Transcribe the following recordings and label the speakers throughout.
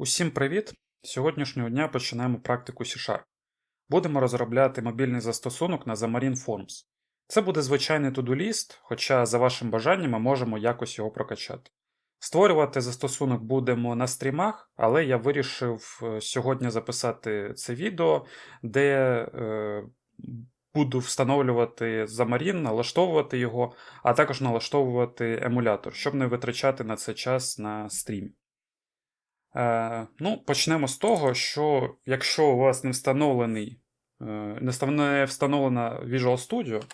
Speaker 1: Усім привіт! Сьогоднішнього дня починаємо практику C-Sharp. Будемо розробляти мобільний застосунок на Xamarin Forms. Це буде звичайний to-do-ліст, хоча за вашим бажанням ми можемо якось його прокачати. Створювати застосунок будемо на стрімах, але я вирішив е, сьогодні записати це відео, де е, буду встановлювати Xamarin, налаштовувати його, а також налаштовувати емулятор, щоб не витрачати на це час на стрімі. Е, ну, почнемо з того, що якщо у вас не встановлений, е, не встановлена Visual Studio,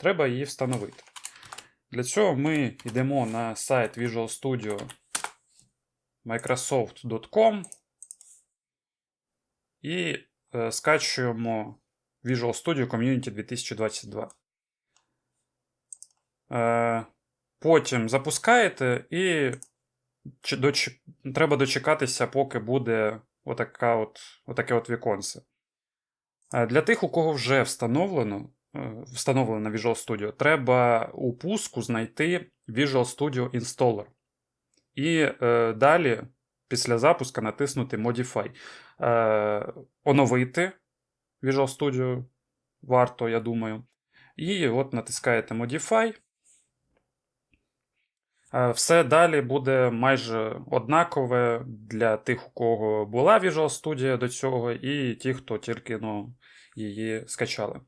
Speaker 1: треба її встановити. Для цього ми йдемо на сайт Visual Studio Microsoft.com і е, скачуємо Visual Studio Community 2022. Е, потім запускаєте і доч... треба дочекатися, поки буде отака от, отаке от віконце. Е, Для тих, у кого вже встановлено, е, встановлено Visual Studio, треба у пуску знайти Visual Studio Installer. І е, далі, після запуска, натиснути Modify. Е, оновити Visual Studio варто, я думаю. І от натискаєте Modify. Е, Все далі буде майже однакове для тих, у кого була Visual Studio до цього, і ті, хто тільки ну, її скачали.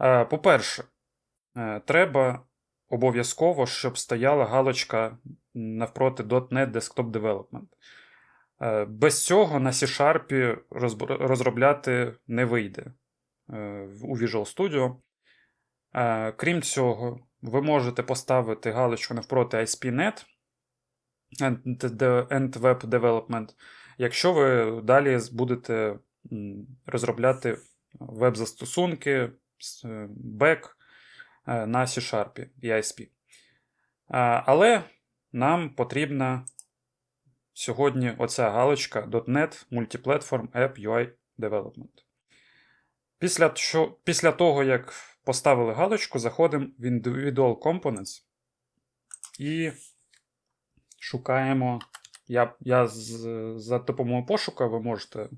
Speaker 1: Е, По-перше, е, треба обов'язково, щоб стояла галочка навпроти .NET Desktop Development. Без цього на C-Sharp розробляти не вийде у Visual Studio. Крім цього, ви можете поставити галочку навпроти ASP.NET End End Web Development, якщо ви далі будете розробляти веб-застосунки, е, бек е, на C-Sharp і ASP. Е, Але нам потрібна сьогодні оця галочка .NET Multiplatform App UI Development. Після, що, після того, як поставили галочку, заходимо в Individual Components і шукаємо. Я, я з, за допомогою пошуку ви можете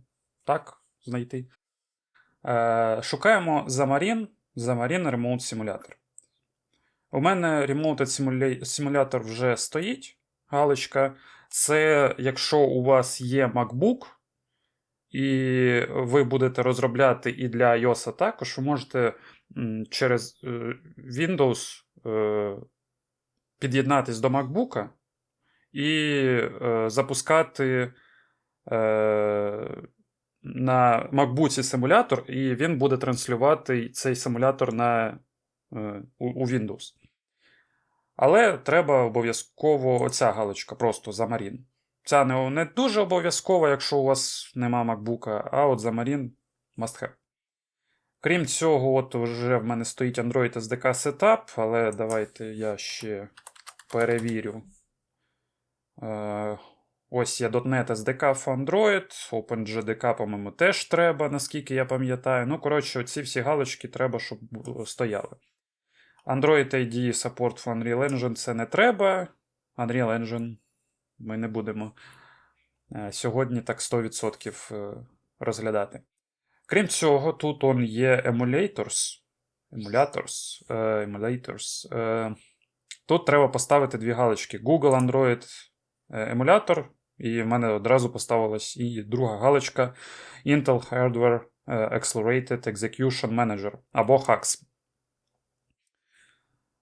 Speaker 1: так знайти. Е, шукаємо Xamarin, Xamarin Remote Simulator. У мене Remote Simula- Simulator вже стоїть. Галочка. Це якщо у вас є MacBook, і ви будете розробляти і для iOS також, ви можете через е, Windows е, під'єднатись до MacBook і е, запускати на MacBook симулятор, і він буде транслювати цей симулятор на, у, Windows. Але треба обов'язково оця галочка, просто Xamarin. Ця не, не дуже обов'язкова, якщо у вас нема MacBook, а от Xamarin must have. Крім цього, от вже в мене стоїть Android SDK Setup, але давайте я ще перевірю. Е, ось є .NET SDK for Android, OpenJDK, по-моєму, теж треба, наскільки я пам'ятаю. Ну, коротше, ці всі галочки треба, щоб стояли. Android ID Support for Unreal Engine це не треба. Unreal Engine ми не будемо е, сьогодні так 100% е, розглядати. Крім цього, тут он є emulators. Emulators. е, emulators. е, Тут треба поставити дві галочки: Google Android емулятор, і в мене одразу поставилась і друга галочка Intel Hardware е, Accelerated Execution Manager або HAX.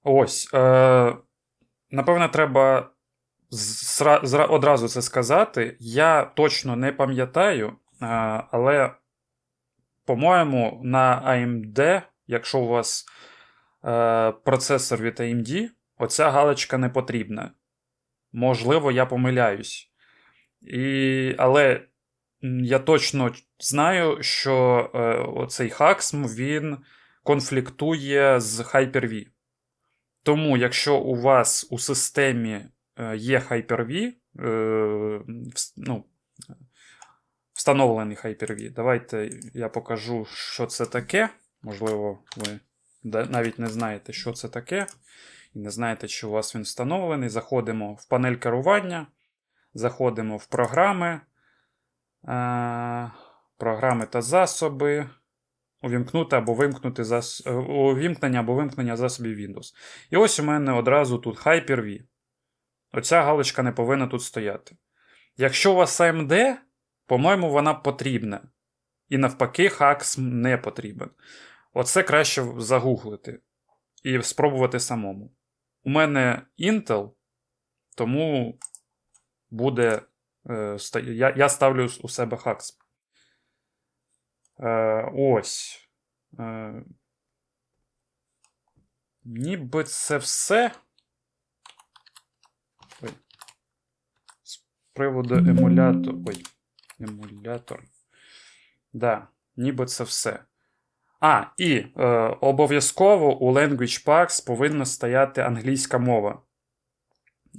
Speaker 1: Ось. Е, напевне, треба одразу це сказати. Я точно не пам'ятаю, але, по-моєму, на AMD, якщо у вас е, процесор від AMD, оця галочка не потрібна. Можливо, я помиляюсь. І, але я точно знаю, що е, оцей HAXM, він конфліктує з Hyper-V. Тому, якщо у вас у системі е, є Hyper-V, е, ну, встановлений Hyper-V, давайте я покажу, що це таке. Можливо, ви навіть не знаєте, що це таке, і не знаєте, чи у вас він встановлений. Заходимо в панель керування, заходимо в програми, Е, програми та засоби. Увімкнути або вимкнути зас... е, увімкнення або вимкнення засобів Windows. І ось у мене одразу тут Hyper-V. Оця галочка не повинна тут стояти. Якщо у вас AMD, по-моєму, вона потрібна. І навпаки, HAX не потрібен. Оце краще загуглити і спробувати самому. У мене Intel, тому буде. Е, я, я ставлю у себе HAX. Е, ось. Е, ніби це все. Ой. З приводу емулятор. Ой, емулятор. Да, ніби це все. А, і е, обов'язково у Language Packs повинна стояти англійська мова.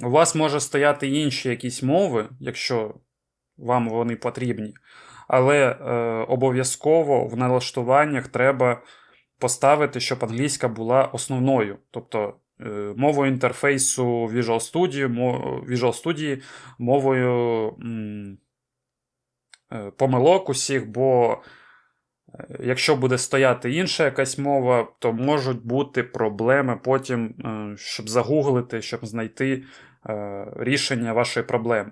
Speaker 1: У вас може стояти інші якісь мови, якщо вам вони потрібні. Але е, обов'язково в налаштуваннях треба поставити, щоб англійська була основною. Тобто е, мовою інтерфейсу Visual Studio, Visual Studio мовою м, помилок усіх, бо е, якщо буде стояти інша якась мова, то можуть бути проблеми потім, е, щоб загуглити, щоб знайти е, рішення вашої проблеми.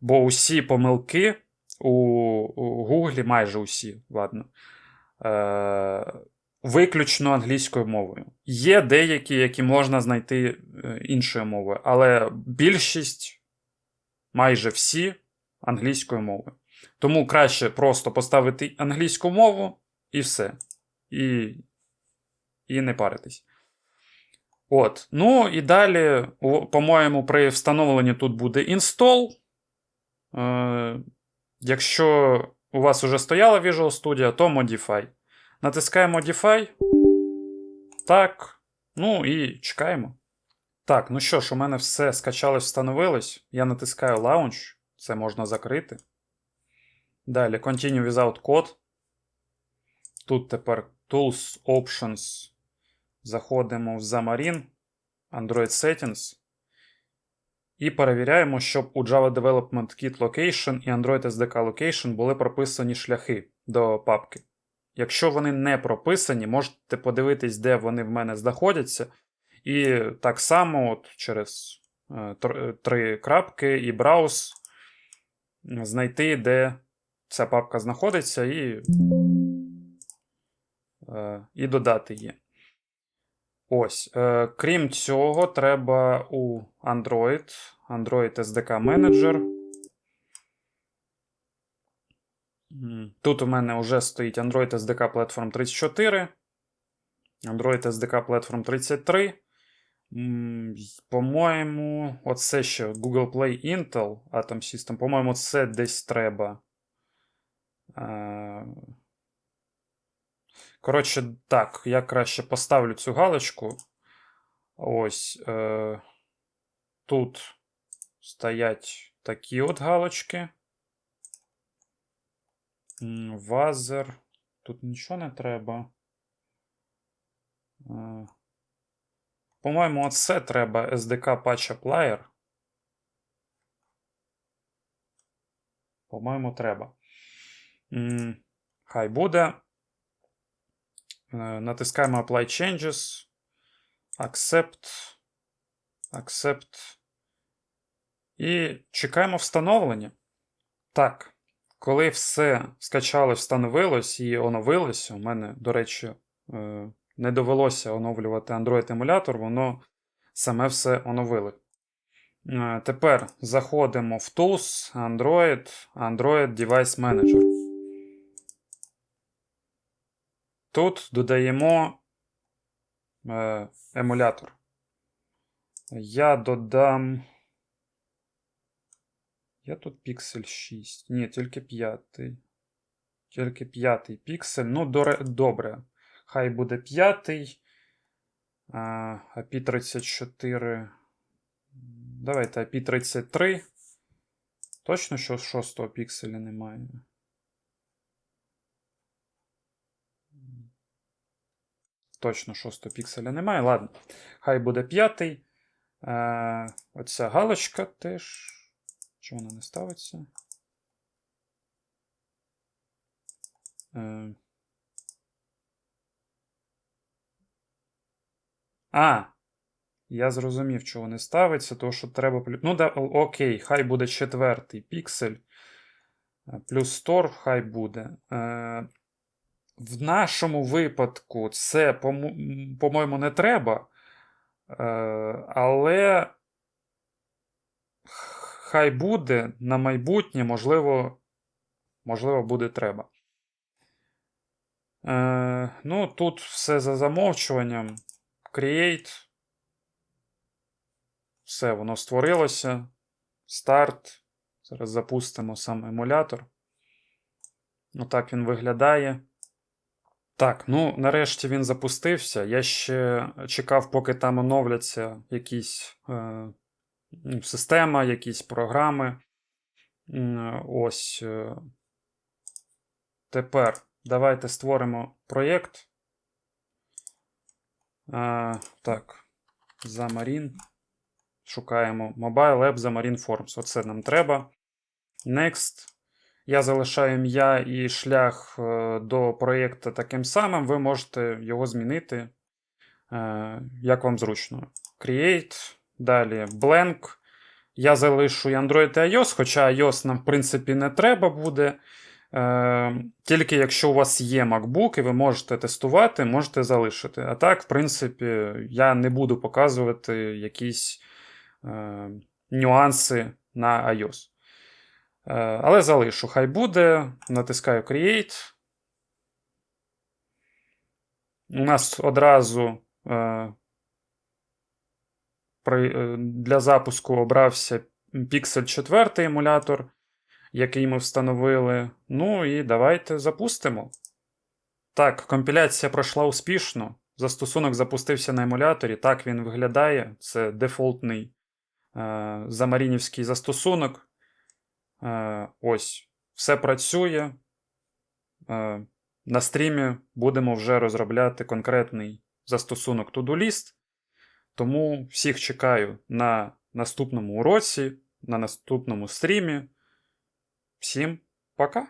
Speaker 1: Бо усі помилки у, Гуглі, майже усі, ладно, е, виключно англійською мовою. Є деякі, які можна знайти е, іншою мовою, але більшість, майже всі, англійською мовою. Тому краще просто поставити англійську мову і все. І, і не паритись. От. Ну і далі, по-моєму, при встановленні тут буде install. Е, якщо у вас вже стояла Visual Studio, то Modify. Натискаємо Modify. Так. Ну і чекаємо. Так, ну що ж, у мене все скачалось, встановилось. Я натискаю Launch. Це можна закрити. Далі Continue without code. Тут тепер Tools, Options. Заходимо в Xamarin, Android Settings. І перевіряємо, щоб у Java Development Kit Location і Android SDK Location були прописані шляхи до папки. Якщо вони не прописані, можете подивитись, де вони в мене знаходяться. І так само от через е, три крапки і браус знайти, де ця папка знаходиться, і, е, і додати її. Ось. Е, крім цього, треба у Android, Android SDK Manager. Тут у мене вже стоїть Android SDK Platform 34, Android SDK Platform 33. По-моєму, оце ще Google Play Intel Atom System. По-моєму, це десь треба. Е, Коротше, так, я краще поставлю цю галочку. Ось. Е, тут стоять такі от галочки. Вазер. Тут нічого не треба. Е, по-моєму, оце треба SDK Patch Applier. По-моєму, треба. Хай буде. Е, Натискаємо Apply Changes. Accept. Accept. І чекаємо встановлення. Так. Коли все скачалось, встановилось і оновилось, у мене, до речі, е, не довелося оновлювати Android емулятор, воно саме все оновили. Е, Тепер заходимо в Tools, Android, Android Device Manager. Тут додаємо е, емулятор. Я додам. Я тут піксель 6. Ні, тільки п'ятий. Тільки п'ятий піксель. Ну, добре. Хай буде п'ятий. А IP34. Давайте IP33. Точно, що шостого пікселя немає. Точно шостого пікселя немає. Ладно. Хай буде п'ятий. Е, оця галочка теж. Чому вона не ставиться? Е. А, я зрозумів, чого не ставиться, тому що треба. Ну, да, окей, хай буде четвертий піксель. Е, Плюс Tor хай буде. Е, в нашому випадку це, по-моєму, не треба. Е, але хай буде на майбутнє, можливо, можливо, буде треба. Е, ну, тут все за замовчуванням. Create. Все, воно створилося. Старт. Зараз запустимо сам емулятор. Отак він виглядає. Так, ну нарешті він запустився. Я ще чекав, поки там оновляться якісь е, ну, система, якісь програми. Ось. е. Тепер давайте створимо проєкт. Е, так, Xamarin. Шукаємо Mobile App Xamarin Forms. Оце нам треба. Next. Я залишаю ім'я і шлях е, до проєкту таким самим. Ви можете його змінити, е, як вам зручно. Create. Далі blank. Я залишу і Android і iOS, хоча iOS нам, в принципі, не треба буде. Е, Тільки якщо у вас є MacBook і ви можете тестувати, можете залишити. А так, в принципі, я не буду показувати якісь нюанси на iOS. Е, Але залишу, хай буде. Натискаю Create. У нас одразу е, е, для запуску обрався Pixel 4 емулятор, який ми встановили. Ну і давайте запустимо. Так, компіляція пройшла успішно. Застосунок запустився на емуляторі. Так він виглядає. Це дефолтний замарінівський застосунок. Е, ось, все працює. Е, на стрімі будемо вже розробляти конкретний застосунок To-Do-List. Тому всіх чекаю на наступному уроці, на наступному стрімі. Всім пока!